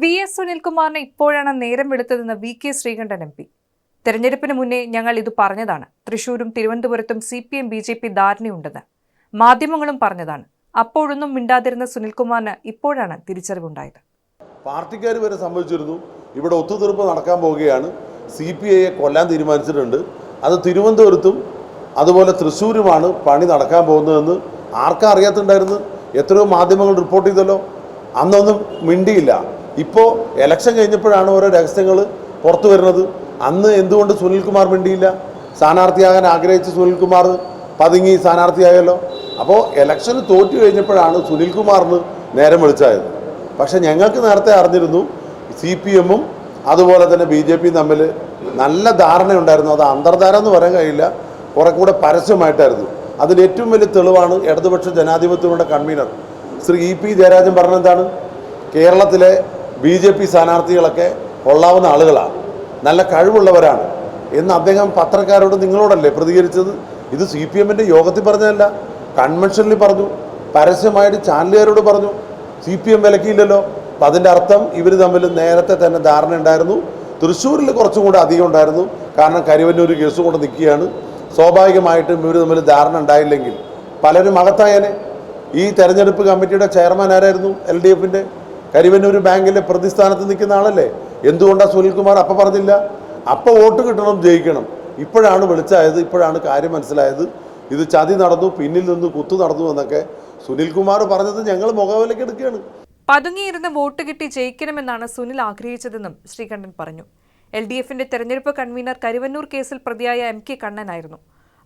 V S സുനിൽകുമാറിനെ ഇപ്പോഴാണ് നേരം വെളുത്തതെന്ന് V K Sreekandan M P. തെരഞ്ഞെടുപ്പിന് മുന്നേ ഞങ്ങൾ ഇത് പറഞ്ഞതാണ്. തൃശൂരും തിരുവനന്തപുരത്തും C P M B J P ധാരണയുണ്ടെന്ന് മാധ്യമങ്ങളും പറഞ്ഞതാണ്. അപ്പോഴൊന്നും മിണ്ടാതിരുന്ന സുനിൽകുമാറിന് ഇപ്പോഴാണ് തിരിച്ചറിവുണ്ടായത്. പാർട്ടിക്കാർ വരെ സംഭവിച്ചിരുന്നു ഇവിടെ ഒത്തുതീർപ്പ് നടക്കാൻ പോവുകയാണ്. സി പി ഐയെ കൊല്ലാൻ തീരുമാനിച്ചിട്ടുണ്ട്. അത് തിരുവനന്തപുരത്തും അതുപോലെ തൃശ്ശൂരുമാണ് പണി നടക്കാൻ പോകുന്നതെന്ന് ആർക്കും അറിയാത്തുണ്ടായിരുന്നു? എത്രയോ മാധ്യമങ്ങൾ റിപ്പോർട്ട് ചെയ്തല്ലോ. അന്നൊന്നും മിണ്ടിയില്ല. ഇപ്പോൾ ഇലക്ഷൻ കഴിഞ്ഞപ്പോഴാണ് ഓരോ രഹസ്യങ്ങൾ പുറത്തു വരുന്നത്. അന്ന് എന്തുകൊണ്ട് സുനിൽകുമാർ മിണ്ടിയില്ല? സ്ഥാനാർത്ഥിയാകാൻ ആഗ്രഹിച്ച സുനിൽകുമാർ പതുങ്ങി സ്ഥാനാർത്ഥിയായല്ലോ. അപ്പോൾ ഇലക്ഷന് തോറ്റു കഴിഞ്ഞപ്പോഴാണ് സുനിൽകുമാറിന് നേരം വിളിച്ചായത് പക്ഷെ ഞങ്ങൾക്ക് നേരത്തെ അറിഞ്ഞിരുന്നു സി പി എമ്മും അതുപോലെ തന്നെ ബി ജെ പിയും തമ്മിൽ നല്ല ധാരണയുണ്ടായിരുന്നു. അത് അന്തർധാര എന്ന് പറയാൻ കഴിയില്ല. കുറെ കൂടെ പരസ്യമായിട്ടായിരുന്നു. അതിൽ ഏറ്റവും വലിയ തെളിവാണ് ഇടതുപക്ഷ ജനാധിപത്യങ്ങളുടെ convener Shri E P Jayarajan പറഞ്ഞെന്താണ് കേരളത്തിലെ ബി ജെ പി സ്ഥാനാർത്ഥികളൊക്കെ കൊള്ളാവുന്ന ആളുകളാണ്. നല്ല കഴിവുള്ളവരാണ്. എന്ന് അദ്ദേഹം പത്രക്കാരോട് നിങ്ങളോടല്ലേ പ്രതികരിച്ചത്? ഇത് സി പി എമ്മിന്റെ യോഗത്തിൽ പറഞ്ഞതല്ല. കൺവെൻഷനിൽ പറഞ്ഞു. പരസ്യമായിട്ട് ചാനലുകാരോട് പറഞ്ഞു. സി പി എം വിലക്കിയില്ലല്ലോ. അപ്പം അതിന്റെ അർത്ഥം ഇവർ തമ്മിൽ നേരത്തെ തന്നെ ധാരണ ഉണ്ടായിരുന്നു. തൃശ്ശൂരിൽ കുറച്ചും കൂടെ അധികം ഉണ്ടായിരുന്നു. കാരണം കരുവന്നൂർ കേസും കൊണ്ട് നിൽക്കുകയാണ്. സ്വാഭാവികമായിട്ടും ഇവർ തമ്മിൽ ധാരണ ഉണ്ടായില്ലെങ്കിൽ പലരും അകത്തായനെ. ഈ തെരഞ്ഞെടുപ്പ് കമ്മിറ്റിയുടെ ചെയർമാൻ ആരായിരുന്നു? എൽ ഡി എഫിന്റെ കരിവന്നൂർ ബാങ്കിലെ പ്രതിസ്ഥാനത്ത് നിൽക്കുന്ന ആളല്ലേ? എന്തുകൊണ്ടാണ് സുനിൽകുമാർ അപ്പം പറഞ്ഞില്ല? അപ്പം വോട്ട് കിട്ടണം ജയിക്കണം. ഇപ്പോഴാണ് വിളിച്ചായത് ഇപ്പോഴാണ് കാര്യം മനസ്സിലായത്. ഇത് ചതി നടന്നു പിന്നിൽ നിന്ന് കുത്തു നടന്നു എന്നൊക്കെ സുനിൽകുമാർ പറഞ്ഞത് ഞങ്ങൾ മുഖവിലേക്ക് എടുക്കുകയാണ്. പതുങ്ങിയിരുന്ന് വോട്ട് കിട്ടി ജയിക്കണമെന്നാണ് സുനിൽ ആഗ്രഹിച്ചതെന്നും ശ്രീകണ്ഠൻ പറഞ്ഞു. എൽ ഡി എഫിന്റെ തെരഞ്ഞെടുപ്പ് കൺവീനർ കരുവന്നൂർ കേസിൽ പ്രതിയായ എം കെ കണ്ണനായിരുന്നു.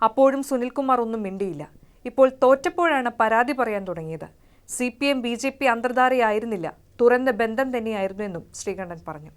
അപ്പോഴും സുനിൽകുമാർ ഒന്നും മിണ്ടിയില്ല. ഇപ്പോൾ തോറ്റപ്പോഴാണ് പരാതി പറയാൻ തുടങ്ങിയത്. C P M B J P അന്തർധാരയായിരുന്നില്ല. തുറന്ന ബന്ധം തന്നെയായിരുന്നു എന്നും ശ്രീകണ്ഠൻ പറഞ്ഞു.